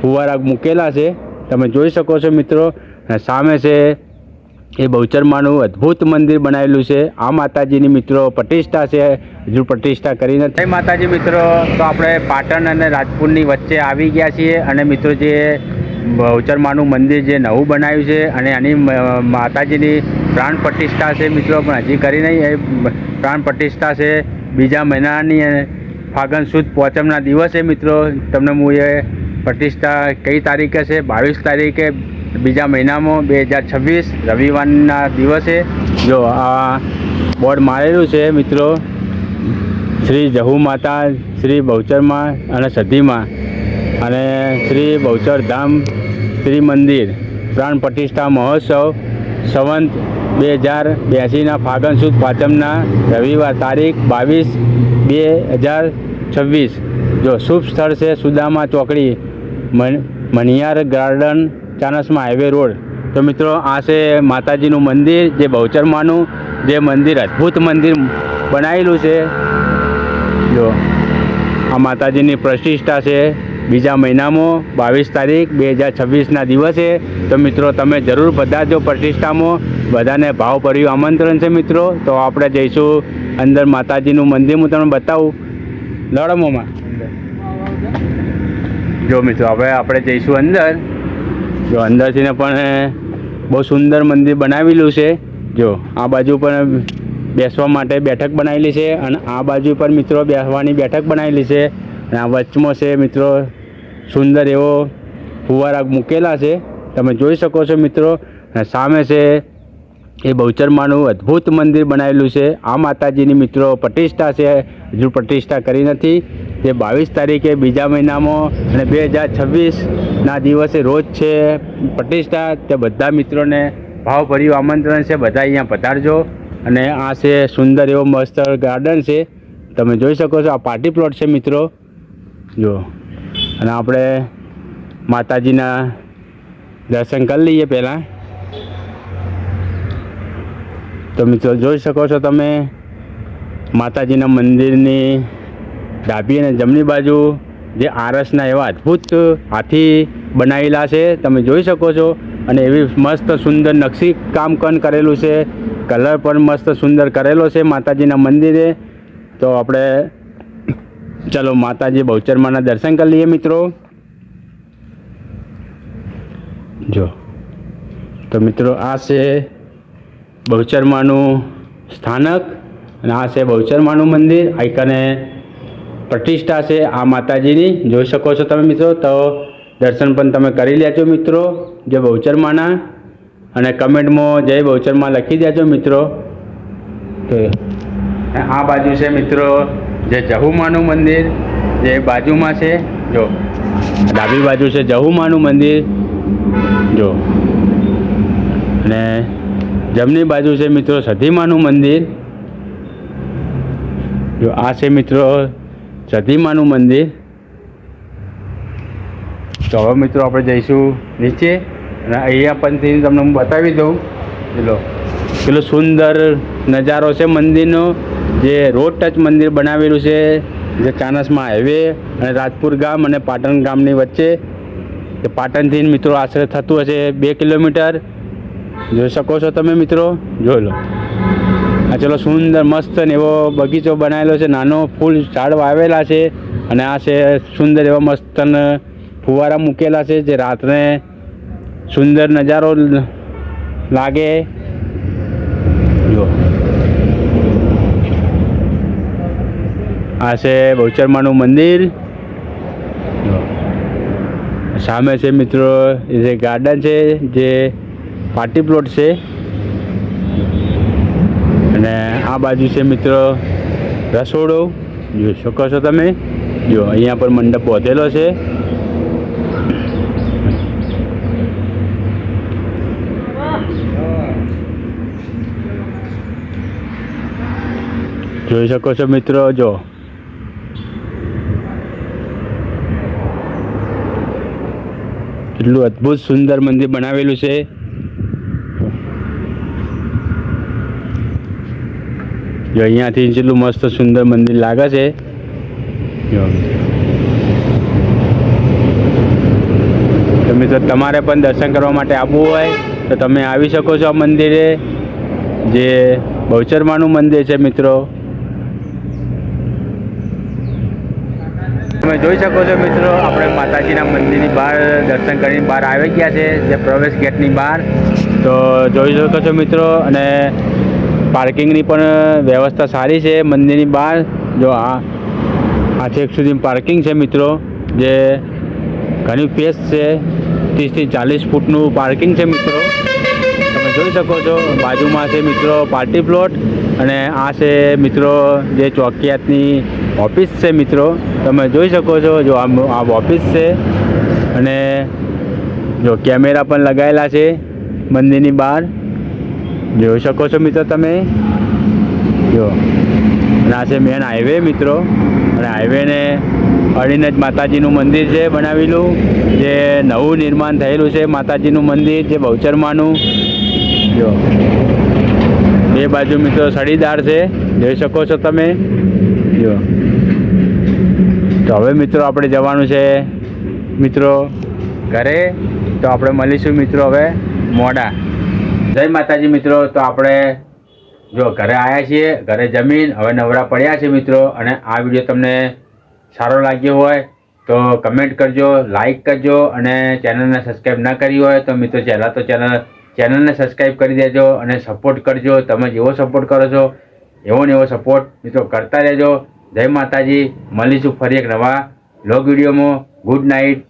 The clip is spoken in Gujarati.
ફુવારા મૂકેલા છે. તમે જોઈ શકો છો મિત્રો, અને સામે છે એ બહુચરમાનું અદ્ભુત મંદિર બનાવેલું છે. આ માતાજીની મિત્રો પ્રતિષ્ઠા છે. હજુ પ્રતિષ્ઠા કરી નથી. માતાજી મિત્રો. તો આપણે પાટણ અને રાજપુરની વચ્ચે આવી ગયા છીએ અને મિત્રો જે બહુચરમાનું મંદિર જે નવું બનાવ્યું છે અને આની માતાજીની પ્રાણ પ્રતિષ્ઠા છે મિત્રો, પણ હજી કરી નહીં. એ પ્રાણ પ્રતિષ્ઠા છે. બીજા મહિનાની ફાગણ સુદ પોચમના દિવસે મિત્રો, તમને હું એ પ્રતિષ્ઠા કઈ તારીખે છે? બાવીસ તારીખે બીજા મહિનામાં, બે હજાર છવ્વીસ, રવિવારના દિવસે. જો આ બોર્ડ મારેલું છે મિત્રો, શ્રી જહુ માતા, શ્રી બહુચરમાં અને સધીમાં અને શ્રી બહુચર ધામ શ્રી મંદિર પ્રાણ પ્રતિષ્ઠા મહોત્સવ, સંવંત બે હજાર બ્યાસીના ફાગણ સુદ પાંચમના રવિવાર તારીખ બાવીસ બે હજાર છવ્વીસ. જો શુભ સ્થળ છે સુદામા ચોકડી Maniyar garden Chanasma highway road. તો મિત્રો, આ છે માતાજીનું મંદિર, જે બહુચરમાનું, જે મંદિર, અદ્ભુત મંદિર બનાવેલું છે. જો, આ માતાજીની પ્રતિષ્ઠા છે. બીજા મહિનામાં, બાવીસ તારીખ, બે હજાર છવ્વીસના દિવસે. તો મિત્રો, તમે જરૂર બધા જો પ્રતિષ્ઠામાં, બધાને ભાવભર્યું આમંત્રણ છે મિત્રો. તો આપણે જઈશું અંદર માતાજીનું મંદિર, હું તમને બતાવું. લડમોમાં. જો મિત્રો, હવે આપણે જઈશું અંદર. જો અંદરથી ને પણ બહુ સુંદર મંદિર બનાવેલું છે. જો, આ બાજુ પણ બેસવા માટે બેઠક બનાવેલી છે અને આ બાજુ પર મિત્રો બેસવાની બેઠક બનાવેલી છે. અને આ વચમાં છે મિત્રો, સુંદર એવો ફુવારા મૂકેલા છે. તમે જોઈ શકો છો મિત્રો. સામે છે એ બહુચરમાનું અદ્ભુત મંદિર બનાવેલું છે. આ માતાજીની મિત્રો પ્રતિષ્ઠા છે. હજુ પ્રતિષ્ઠા કરી નથી. જે બાવીસ તારીખે બીજા મહિનામાં અને બે હજાર છવ્વીસના દિવસે રોજ છે પ્રતિષ્ઠા. તે બધા મિત્રોને ભાવભર્યું આમંત્રણ છે. બધા અહીંયા પધારજો. અને આ છે સુંદર એવો મસ્ત ગાર્ડન છે. તમે જોઈ શકો છો આ પાર્ટી પ્લોટ છે મિત્રો. જો અને આપણે માતાજીના દર્શન કરી લઈએ પહેલાં. તો મિત્રો જોઈ શકો છો તમે. માતાજીના મંદિરની ડાબી અને જમણી બાજુ જે આરસના એવા અદ્ભુત હાથી બનાવેલા છે, તમે જોઈ શકો છો. અને એવી મસ્ત સુંદર નકશી કામકન કરેલું છે. કલર પણ મસ્ત સુંદર કરેલો છે માતાજીના મંદિરે. તો આપણે ચલો માતાજી બહુચરમાના દર્શન કરી લઈએ મિત્રો. જો. તો મિત્રો આ છે બહુચરમાનું સ્થાનક અને આ છે બહુચરમાનું મંદિર. આઈકને પ્રતિષ્ઠા છે આ માતાજીની. જોઈ શકો છો તમે મિત્રો, તો દર્શન પણ તમે કરી લેજો મિત્રો, જે બહુચરમાના. અને કમેન્ટમાં જય બહુચરમાં લખી દેજો મિત્રો. તો આ બાજુ છે મિત્રો, જે જહુમાનું મંદિર, જે બાજુમાં છે, જો ડાબી બાજુ છે જહુમાનું મંદિર, જો. અને જમણી બાજુ છે મિત્રો સધીમાનું મંદિર. જો આ છે મિત્રો સતીમાનું મંદિર. તો હવે મિત્રો આપણે જઈશું નીચે અને અહીંયા પણથી તમને હું બતાવી દઉં. પેલો પેલો સુંદર નજારો છે મંદિરનો. જે રોડ ટચ મંદિર બનાવેલું છે. જે ચાણસમાં હાઈવે અને રાજપુર ગામ અને પાટણ ગામની વચ્ચે. પાટણથી મિત્રો આશરે થતું હશે બે કિલોમીટર. જોઈ શકો છો તમે મિત્રો? જોઈ લો. આ ચલો સુંદર મસ્ત ને એવો બગીચો બનાવેલો છે. નાનો ફૂલ ઝાડ વાવેલા છે અને આ છે સુંદર એવા મસ્ત ફુવારા મૂકેલા છે જે રાત્રે સુંદર નજારો લાગે. જો આ છે બહુચરમાનું મંદિર. સામે છે મિત્રો જે ગાર્ડન છે જે પાર્ટી પ્લોટ છે. અને આ બાજુ છે મિત્રો રસોડો. જોઈ શકો છો તમે. જો અહીંયા પર મંડપ પહોંચેલો છે. જોઈ શકો છો મિત્રો, જો. એટલું અદ્ભુત સુંદર મંદિર બનાવેલું છે. જો અહીંયાથી જેટલું મસ્ત સુંદર મંદિર લાગે છે. જો. મિત્રો તમારે પણ દર્શન કરવા માટે આવવું હોય, તો તમે આવી શકો છો આ મંદિરે. જે બહુચરમાનું મંદિર છે, મિત્રો. તમે જોઈ શકો છો, મિત્રો, આપણે માતાજીના મંદિરની બહાર દર્શન કરીને બહાર આવી ગયા છે, જે પ્રવેશ ગેટની બહાર. તો જોઈ શકો છો, મિત્રો, અને પાર્કિંગની પણ વ્યવસ્થા સારી છે. મંદિરની બહાર, જો આ આ છેક સુધી પાર્કિંગ છે મિત્રો, જે ઘણી પેસ છે. ત્રીસથી ચાલીસ ફૂટનું પાર્કિંગ છે મિત્રો. તમે જોઈ શકો છો, બાજુમાં છે મિત્રો પાર્ટી પ્લોટ અને આ છે મિત્રો જે ચોકિયાતની ઓફિસ છે મિત્રો. તમે જોઈ શકો છો, જો આ આ ઓફિસ છે અને જો કેમેરા પણ લગાવેલા છે મંદિરની બહાર. જોઈ શકો છો મિત્રો તમે? જો. અને છે મેન હાઈવે મિત્રો. અને હાઈવેને અડીને જ માતાજીનું મંદિર છે બનાવેલું, જે નવું નિર્માણ થયેલું છે માતાજીનું મંદિર, જે બહુચરમાનું. જો. બે બાજુ મિત્રો સળીદાર છે. જોઈ શકો છો તમે? જો. તો હવે મિત્રો આપણે જવાનું છે મિત્રો ઘરે. તો આપણે મળીશું મિત્રો હવે મોડા. જય માતાજી મિત્રો, તો આપણે જો ઘરે આવ્યા છીએ, ઘરે જમીન, હવે નવરા પડ્યા છે મિત્રો, અને આ વીડિયો તમને સારો લાગ્યો હોય તો કમેન્ટ કરજો, લાઈક કરજો, અને ચેનલને સબસ્ક્રાઈબ ના કરી હોય તો મિત્રો પહેલાં તો ચેનલ, ચેનલને સબસ્ક્રાઈબ કરી દેજો અને સપોર્ટ કરજો, તમે જેવો સપોર્ટ કરો છો, એવો ને એવો સપોર્ટ મિત્રો કરતા રહેજો. જય માતાજી, મળીશું ફરી એક નવા લોગ વિડીયોમાં. Good night